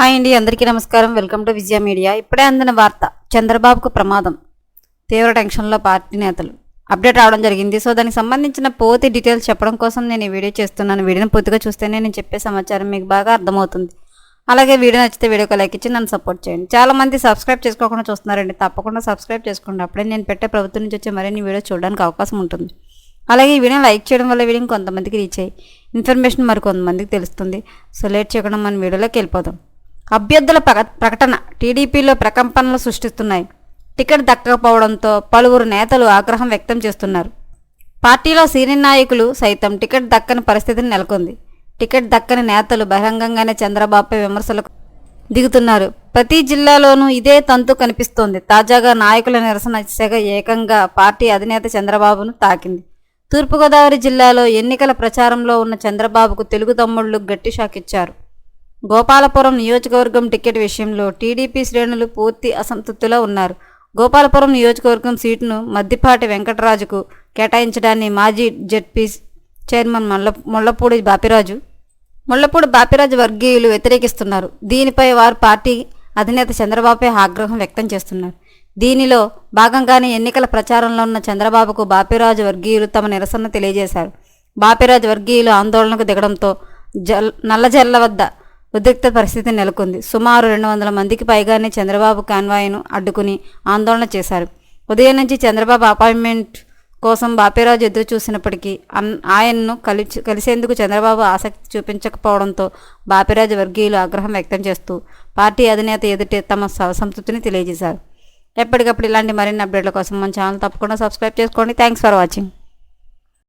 Hi అండి అందరికీ నమస్కారం. Welcome to Vijaya media. ఇప్పుడే అందిన వార్త చంద్రబాబుకు ప్రమాదం. తీవ్ర టెన్షన్లో పార్టీ నేతలు. అప్డేట్ రావడం జరిగింది. సో దానికి సంబంధించిన పూర్తి డీటెయిల్స్ చెప్పడం కోసం నేను ఈ వీడియో చేస్తున్నాను. వీడియోని పూర్తిగా చూస్తేనే నేను చెప్పే సమాచారం మీకు బాగా అర్థమవుతుంది. అలాగే వీడియో నచ్చితే వీడియోకి లైక్ ఇచ్చి నన్ను సపోర్ట్ చేయండి. చాలా మంది సబ్స్క్రైబ్ చేసుకోకుండా చూస్తున్నారండి. తప్పకుండా సబ్స్క్రైబ్ చేసుకోండి. అప్పుడే నేను పెట్టే ప్రభుత్వం నుంచి వచ్చే మరిన్ని వీడియో చూడడానికి అవకాశం ఉంటుంది. అలాగే ఈ వీడియో లైక్ చేయడం వల్ల వీడియో కొంతమందికి రీచ్ అయ్యి ఇన్ఫర్మేషన్ మరి కొంతమందికి తెలుస్తుంది. సో లేట్ చేయకుండా మన వీడియోలోకి వెళ్ళిపోదాం. అభ్యర్థుల ప్రకటన టీడీపీలో ప్రకంపనలు సృష్టిస్తున్నాయి. టికెట్ దక్కకపోవడంతో పలువురు నేతలు ఆగ్రహం వ్యక్తం చేస్తున్నారు. పార్టీలో సీనియర్ నాయకులు సైతం టికెట్ దక్కని పరిస్థితిని నెలకొంది. టికెట్ దక్కని నేతలు బహిరంగంగానే చంద్రబాబుపై విమర్శలకు దిగుతున్నారు. ప్రతి జిల్లాలోనూ ఇదే తంతు కనిపిస్తోంది. తాజాగా నాయకుల నిరసన సెగ ఏకంగా పార్టీ అధినేత చంద్రబాబును తాకింది. తూర్పుగోదావరి జిల్లాలో ఎన్నికల ప్రచారంలో ఉన్న చంద్రబాబుకు తెలుగు తమ్ముళ్ళు గట్టి షాక్ ఇచ్చారు గోపాలపురం నియోజకవర్గం టికెట్ విషయంలో టీడీపీ శ్రేణులు పూర్తి అసంతృప్తిలో ఉన్నారు. గోపాలపురం నియోజకవర్గం సీటును మద్దిపాటి వెంకటరాజుకు కేటాయించడాన్ని మాజీ జెడ్పీ చైర్మన్ మల్ల ముళ్ళపూడి బాపిరాజు ముళ్ళపూడి బాపిరాజు వర్గీయులు వ్యతిరేకిస్తున్నారు. దీనిపై వారు పార్టీ అధినేత చంద్రబాబుపై ఆగ్రహం వ్యక్తం చేస్తున్నారు. దీనిలో భాగంగానే ఎన్నికల ప్రచారంలో ఉన్న చంద్రబాబుకు బాపిరాజు వర్గీయులు తమ నిరసన తెలియజేశారు. బాపిరాజు వర్గీయులు ఆందోళనకు దిగడంతో జల్ నల్లజర్ల వద్ద ఉద్రిక్త పరిస్థితి నెలకొంది. సుమారు రెండు వందల మందికి పైగానే చంద్రబాబు కాన్వాయ్ను అడ్డుకుని ఆందోళన చేశారు. ఉదయం నుంచి చంద్రబాబు అపాయింట్మెంట్ కోసం బాపిరాజు ఎదురు చూసినప్పటికీ ఆయన్ను కలిసి కలిసేందుకు చంద్రబాబు ఆసక్తి చూపించకపోవడంతో బాపిరాజు వర్గీయులు ఆగ్రహం వ్యక్తం చేస్తూ పార్టీ అధినేత ఎదుటే తమ సంతృప్తిని తెలియజేశారు. ఎప్పటికప్పుడు ఇలాంటి మరిన్ని అప్డేట్ల కోసం మన ఛానల్ తప్పకుండా సబ్స్క్రైబ్ చేసుకోండి. Thanks for watching.